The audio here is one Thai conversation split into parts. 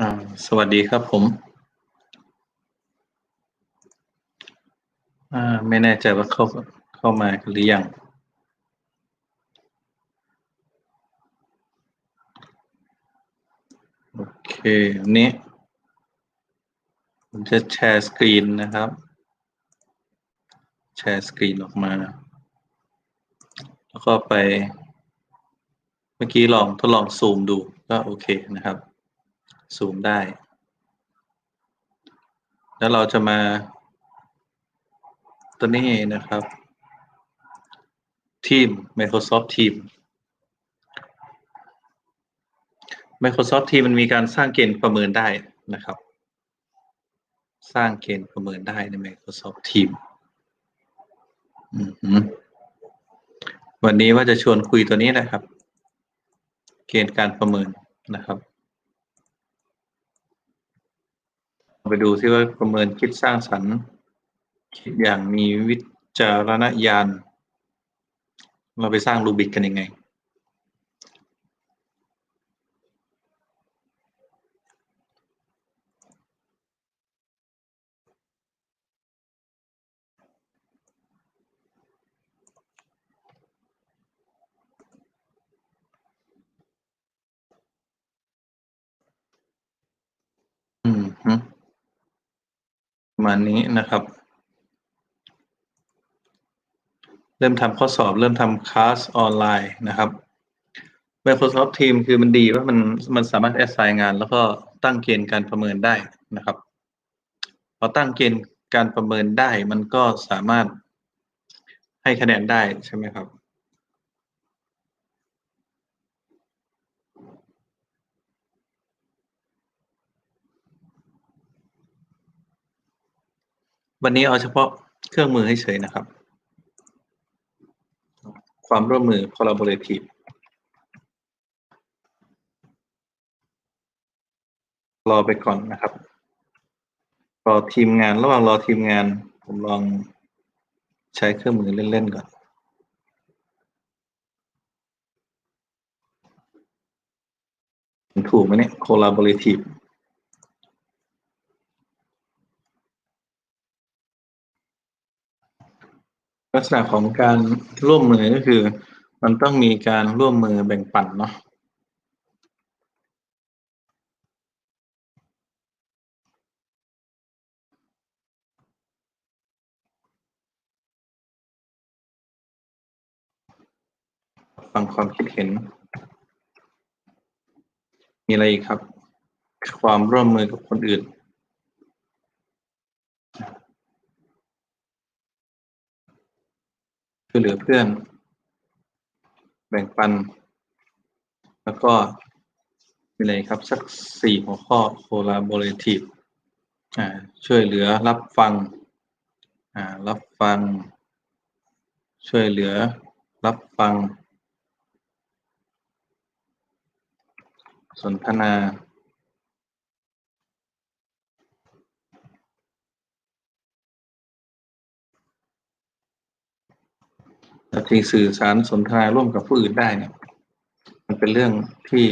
อ่าสวัสดีครับผมอ่าไม่แน่ใจว่าเข้าเข้ามาหรือยังโอเคอันนี้ ผมจะแชร์สกรีนนะครับ แชร์สกรีนออกมา แล้วก็ไป เมื่อกี้ลองทดลองซูมดูก็โอเคนะครับ ซูมได้ แล้วเราจะมา ตัวนี้นะครับ ทีม Microsoft Team Microsoft Team มันมีการสร้างเกณฑ์ประเมินได้นะครับ สร้างเกณฑ์ประเมินได้ใน Microsoft Team วันนี้ว่าจะชวนคุยตัวนี้แหละครับ เกณฑ์การประเมินนะครับ ไปดูที่ว่าประเมินคิดสร้างสรรค์คิดอย่างมีวิจารณญาณ เราไปสร้างรูบิกกันยังไง อืมฮึประ มาณนี้นะครับ เริ่มทำข้อสอบ เริ่มทำคลาสออนไลน์นะครับ Microsoft Teams คือมันดีว่ามันมันสามารถแอสไซน์งาน แล้วก็ตั้งเกณฑ์การประเมินได้นะครับพอตั้งเกณฑ์การประเมินได้มันก็สามารถให้คะแนนได้ใช่ไหมครับ วันนี้เอาเฉพาะเครื่องมือให้เฉยนะครับ ความร่วมมือ collaborative รอไปก่อนนะครับ รอทีมงาน ระหว่างรอทีมงาน ผมลองใช้เครื่องมือเล่น ๆ ก่อนถูกไหมเนี่ย collaborative ลักษณะของการร่วมมือก็คือ มันต้องมีการร่วมมือแบ่งปันเนาะฟังความคิดเห็น มีอะไรอีกครับ ความร่วมมือกับคนอื่น ช่ วยเหลือเพื่อน แบ่งปัน แล้วก็มีอะไรครับ สักสี่หัวข้อ collaborative อ่าช่วยเหลือรับฟังอ่ารับฟัง ช่วยเหลือรับฟัง สนทนา ที่สื่อสารสนทนาร่วมกับผู้อื่นได้เนี่ย มันเป็นเรื่องที่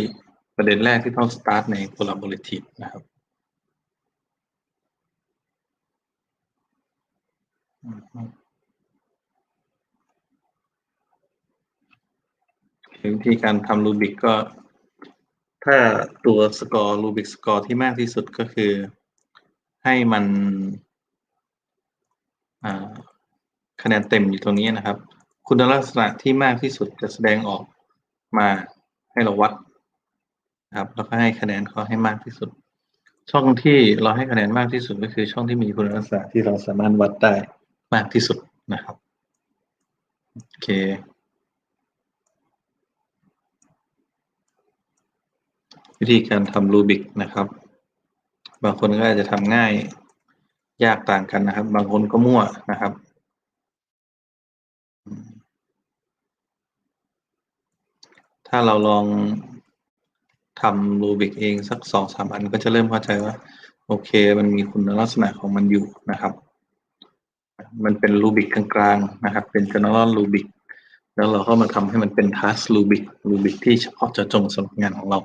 ประเด็นแรกที่ต้องสตาร์ทใน collaborative นะครับวิธีการทำรูบิกก็ ถ้าตัวสกอร์รูบิกสกอร์ที่มากที่สุดก็คือให้มันคะแนนเต็มอยู่ตรงนี้นะครับ คุณลักษณะที่มากที่สุดจะแสดงออกมาให้เราวัดนะครับ แล้วก็ให้คะแนนเขาให้มากที่สุด ช่องที่เราให้คะแนนมากที่สุดก็คือ ช่องที่มีคุณลักษณะที่เราสามารถวัดได้มากที่สุดนะครับโอเควิธีการทำรูบิกนะครับ บางคนก็อาจจะทำง่ายยากต่างกันนะครับ บางคนก็มั่วนะครับ ถ้าเราลองทำรูบิกเองสักสองสามอันก็จะเริ่มเข้าใจว่า โอเค มันมีคุณลักษณะของมันอยู่นะครับ มันเป็นรูบิกกลางๆนะครับ เป็น general รูบิกแล้วเราก็มาทำให้มันเป็น task รูบิกรูบิกที่เฉพาะเจาะจงสำหรับงานของเรา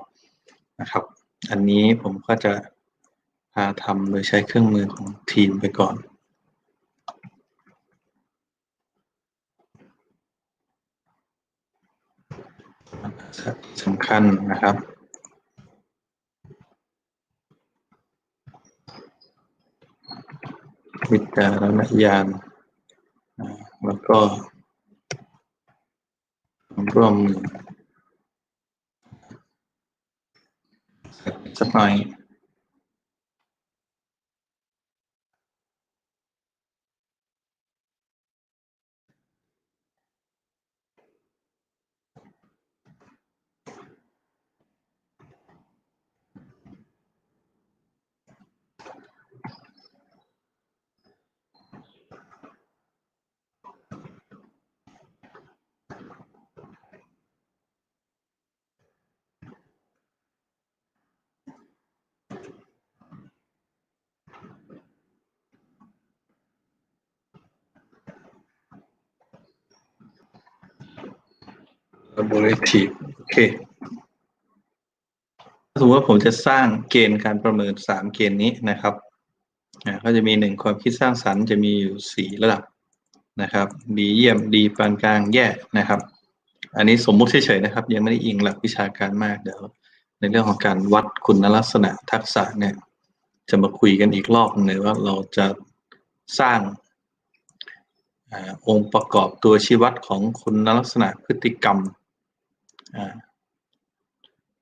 นะครับ อันนี้ผมก็จะพาทำโดยใช้เครื่องมือของทีมไปก่อน สำคัญนะครับ วิจารณญาณแล้วก็ร่วมมือสักหน่อย laborative โอเคสมมติว่าผมจะสร้างเกณฑ์การประเมินสามเกณฑ์นี้นะครับอ่าก็จะมีหนึ่งความคิดสร้างสรรค์จะมีอยู่สี่ระดับนะครับดีเยี่ยมดีปานกลางแย่นะครับ อันนี้สมมุติเฉยๆนะครับ ยังไม่ได้อิงหลักวิชาการมากเดี๋ยวในเรื่องของการวัดคุณลักษณะทักษะเนี่ย จะมาคุยกันอีกรอบหนึงเลยว่าเราจะสร้างอองค์ประกอบตัวชี้วัดของคุณลักษณะพฤติกรรม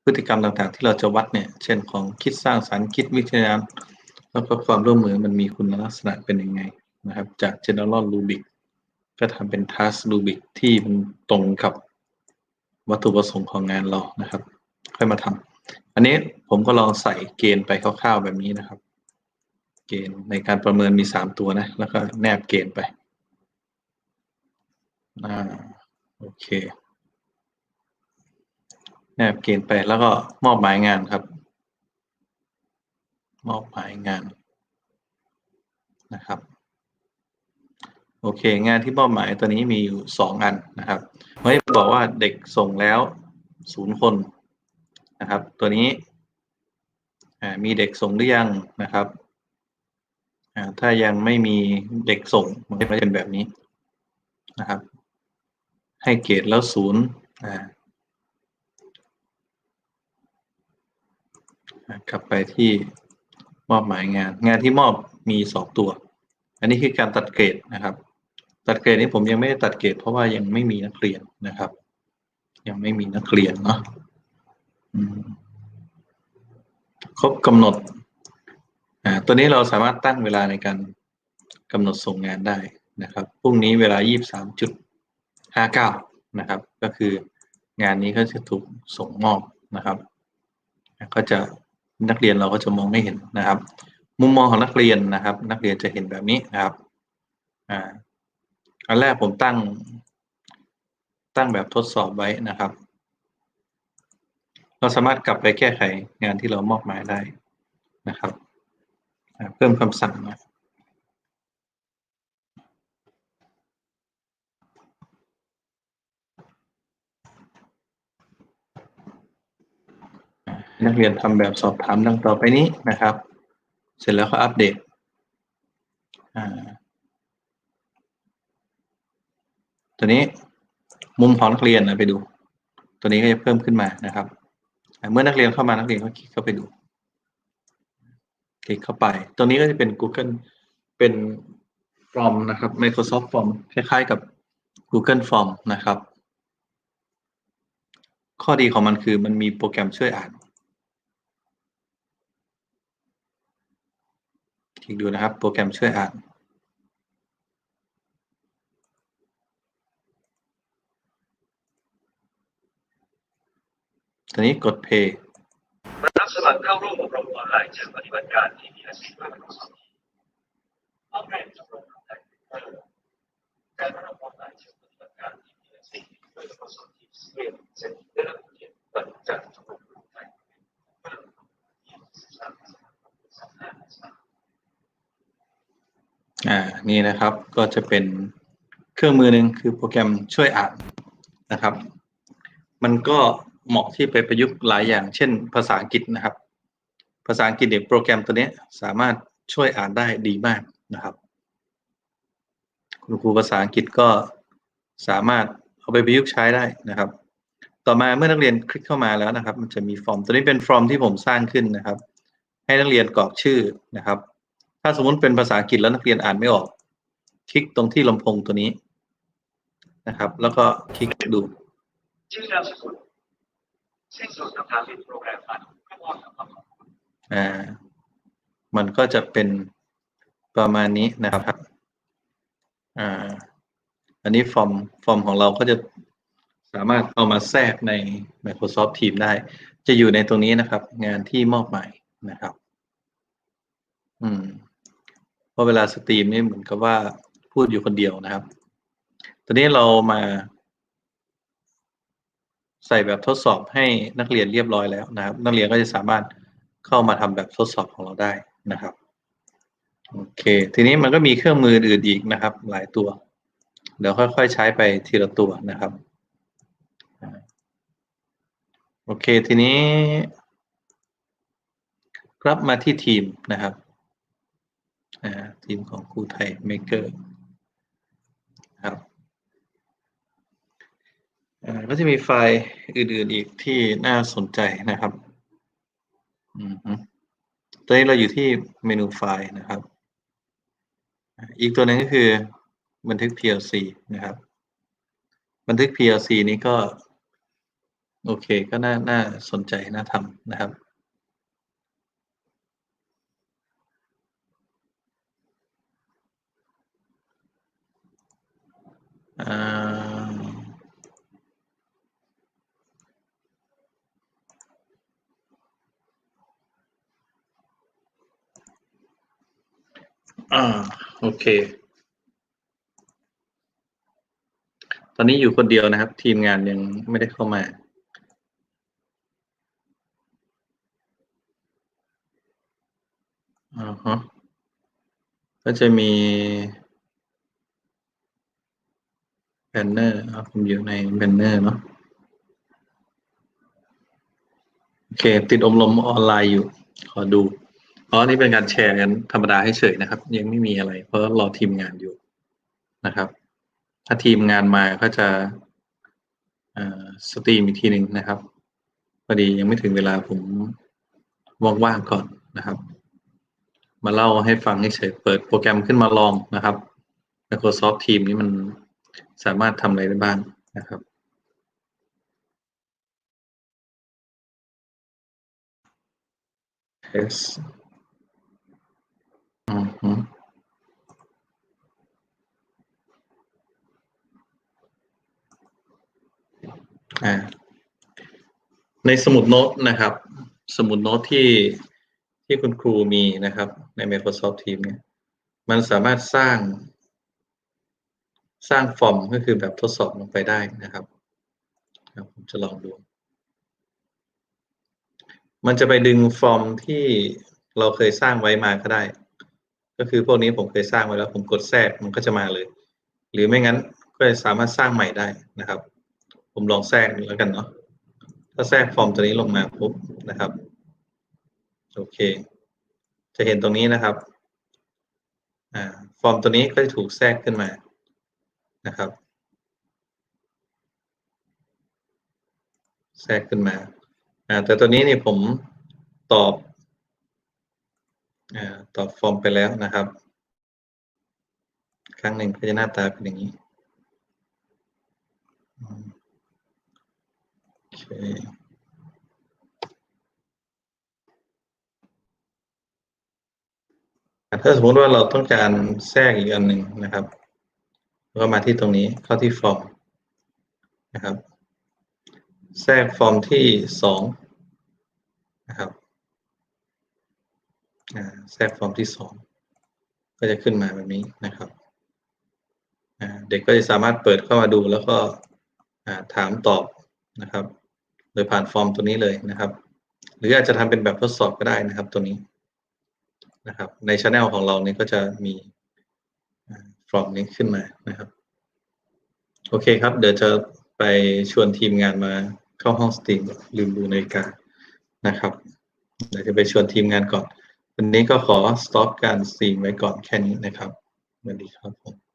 พฤติกรรมต่างๆ ที่เราจะวัดเนี่ย เช่นของคิดสร้างสรรค์คิดวิทยาแล้วก็ความร่วมมือมันมีคุณลักษณะเป็นยังไงนะครับ จาก general rubric ก็ทำเป็น task rubric ที่มันตรงกับวัตถุประสงค์ของงานเรานะครับ ค่อยมาทำอันนี้ผมก็ลองใส่เกณฑ์ไปคร่าวๆแบบนี้นะครับ เกณฑ์ในการประเมินมีสามตัวนะ แล้วก็แนบเกณฑ์ไปอ่าโอเค แนบเกณฑ์ไปแล้วก็มอบหมายงานครับ มอบหมายงานนะครับ โอเค งานที่มอบหมายตัวนี้มีอยู่สองอันนะครับเฮ้ยบอกว่าเด็กส่งแล้วศูนย์คนนะครับ ตัวนี้มีเด็กส่งหรือยังนะครับถ้ายังไม่มีเด็กส่งมันจะเป็นแบบนี้นะครับ ให้เกรดแล้วศูนย์อ่า กลับไปที่มอบหมายงาน งานที่มอบมีสองตัว อันนี้คือการตัดเกรดนะครับ ตัดเกรดนี้ผมยังไม่ได้ตัดเกรดเพราะว่ายังไม่มีนักเรียนนะครับ ยังไม่มีนักเรียนเนาะครบกำหนดอ่าตัวนี้เราสามารถตั้งเวลาในการกำหนดส่งงานได้นะครับพรุ่งนี้เวลา 23.59 นะครับ ก็คืองานนี้ก็จะถูกส่งมอบนะครับ ก็จะ นักเรียนเราก็จะมองไม่เห็นนะครับ มุมมองของนักเรียนนะครับ นักเรียนจะเห็นแบบนี้นะครับอ่าอันแรกผมตั้ง ตั้งแบบทดสอบไว้นะครับ เราสามารถกลับไปแก้ไขงานที่เรามอบหมายได้นะครับ เพิ่มคำสั่งนะ นักเรียนทำแบบสอบถามดังต่อไปนี้นะครับ เสร็จแล้วก็อัปเดตตัวนี้มุมของนักเรียนนะไปดู ตัวนี้ก็จะเพิ่มขึ้นมานะครับ เมื่อนักเรียนเข้ามานักเรียนก็คลิกเข้าไปดู คลิกเข้าไป ตัวนี้ก็จะเป็น Google เป็น Form นะครับ Microsoft Form คล้ายๆกับ Google Form นะครับ ข้อดีของมันคือมันมีโปรแกรมช่วยอ่าน ค ลิกดูนะครับ โปรแกรมช่วยอ่านตอนนี้กด play รับสมัครเข้าร่วมอบรมออนไลน์จากปฏิบัติการที่มีอาชีพเพื่อประสบห้องแรกชมรมคนไทยการอบรมออนไลน์จากปฏิบัติการที่มีอาชีพเพื่อประสบที่เสี่ยงเซ็นได้รับเกียรติจากชมรมคนไทยเพื่อที่สามสามห้าสาม อ่านี่นะครับก็จะเป็นเครื่องมือหนึ่งคือโปรแกรมช่วยอ่านนะครับ มันก็เหมาะที่ไปประยุกต์หลายอย่าง เช่น ภาษาอังกฤษนะครับ ภาษาอังกฤษเนี่ยโปรแกรมตัวนี้สามารถช่วยอ่านได้ดีมากนะครับ คุณครูภาษาอังกฤษก็สามารถเอาไปประยุกต์ใช้ได้นะครับ ต่อมาเมื่อนักเรียนคลิกเข้ามาแล้วนะครับ มันจะมีฟอร์มตัวนี้เป็นฟอร์มที่ผมสร้างขึ้นนะครับ ให้นักเรียนกรอกชื่อนะครับ ถ้าสมมติเป็นภาษาอังกฤษแล้วนักเรียนอ่านไม่ออก คลิกตรงที่ลำโพงตัวนี้นะครับ แล้วก็คลิกดูชื่อนามสกุลสิ้นสุดคำถามเป็นโปรแกรมผ่านไม่พอกับคำตอบอ่า มันก็จะเป็นประมาณนี้นะครับ อ่า อันนี้ฟอร์มฟอร์มของเราก็จะสามารถเอามาแทรกใน Microsoft Teams ได้ จะอยู่ในตรงนี้นะครับ งานที่มอบหมายนะครับ อืม ราะเวลาสตรีมนี่เหมือนกับว่าพูดอยู่คนเดียวนะครับ ตอนนี้เรามาใส่แบบทดสอบให้นักเรียนเรียบร้อยแล้วนะครับ นักเรียนก็จะสามารถเข้ามาทำแบบทดสอบของเราได้นะครับโอเค ทีนี้มันก็มีเครื่องมืออื่นอีกนะครับ หลายตัว เดี๋ยวค่อยๆใช้ไปทีละตัวนะครับโอเคทีนี้กลับมาที่ทีมนะครับ ทีมของครูไทยเมเกอร์ครับก็จะมีไฟล์อื่นๆอีกที่น่าสนใจนะครับอตอนนี้เราอยู่ที่เมนูไฟล์นะครับ อีกตัวนึงก็คือบันทึก PLC นะครับ บันทึก PLC นี้ก็ โอเคก็น่าน่าสนใจน่าทำนะครับ อ่า โอเค ตอนนี้อยู่คนเดียวนะครับ ทีมงานยังไม่ได้เข้ามา อ่าฮะ ก็จะมีแบนเนอร์ผมอยู่ในแบนเนอร์เนาะโอเค ติดอบรมออนไลน์อยู่ ขอดู อ๋อนี่เป็นการแชร์กันธรรมดาให้เฉยนะครับ ยังไม่มีอะไร เพราะรอทีมงานอยู่นะครับ ถ้าทีมงานมาก็จะสตรีมอีกทีหนึ่งนะครับพอดียังไม่ถึงเวลาผมว่างๆก่อนนะครับ มาเล่าให้ฟังให้เฉยเปิดโปรแกรมขึ้นมาลองนะครับ Microsoft Teams นี้มันสามารถทำอะไรได้บ้างนะครับ test อือฮึอ่า ในสมุดโน้ตนะครับ สมุดโน้ตที่ที่คุณครูมีนะครับ ใน Microsoft Teams เนี่ย มันสามารถสร้าง สร้างฟอร์มก็คือแบบทดสอบลงไปได้นะครับครับผมจะลองดู มันจะไปดึงฟอร์มที่เราเคยสร้างไว้มาก็ได้ ก็คือพวกนี้ผมเคยสร้างไว้แล้วผมกดแทรกมันก็จะมาเลย หรือไม่งั้นก็จะสามารถสร้างใหม่ได้นะครับ ผมลองแทรกดูแล้วกันเนาะถ้าแทรกฟอร์มตัวนี้ลงมาปุ๊บนะครับโอเค จะเห็นตรงนี้นะครับอ่าฟอร์มตัวนี้ก็จะถูกแทรกขึ้นมานะครับ แทรกขึ้นมาอ่าแต่ตัวนี้เนี่ยผมตอบ ตอบฟอร์มไปแล้วนะครับ ครั้งหนึ่งก็จะหน้าตาเป็นอย่างนี้โอเคถ้าสมมติว่าเราต้องการแทรกอีกอันหนึ่งนะครับ ก็มาที่ตรงนี้เข้าที่ฟอร์มนะครับ แทรกฟอร์มที่สองนะครับ แทรกฟอร์มที่สองก็จะขึ้นมาแบบนี้นะครับเด็กก็จะสามารถเปิดเข้ามาดูแล้วก็ถามตอบนะครับ โดยผ่านฟอร์มตัวนี้เลยนะครับ หรืออาจจะทำเป็นแบบทดสอบก็ได้นะครับตัวนี้นะครับ ในช anel ของเรานี่ก็จะมีฟอร์มนี้ขึ้นมานะครับ โอเคครับ เดี๋ยวจะไปชวนทีมงานมาเข้าห้องสตรีมลืมดูนาฬิกานะครับ เดี๋ยวจะไปชวนทีมงานก่อน วันนี้ก็ขอ stop การสตรีมไว้ก่อนแค่นี้นะครับสวัสดีครับผม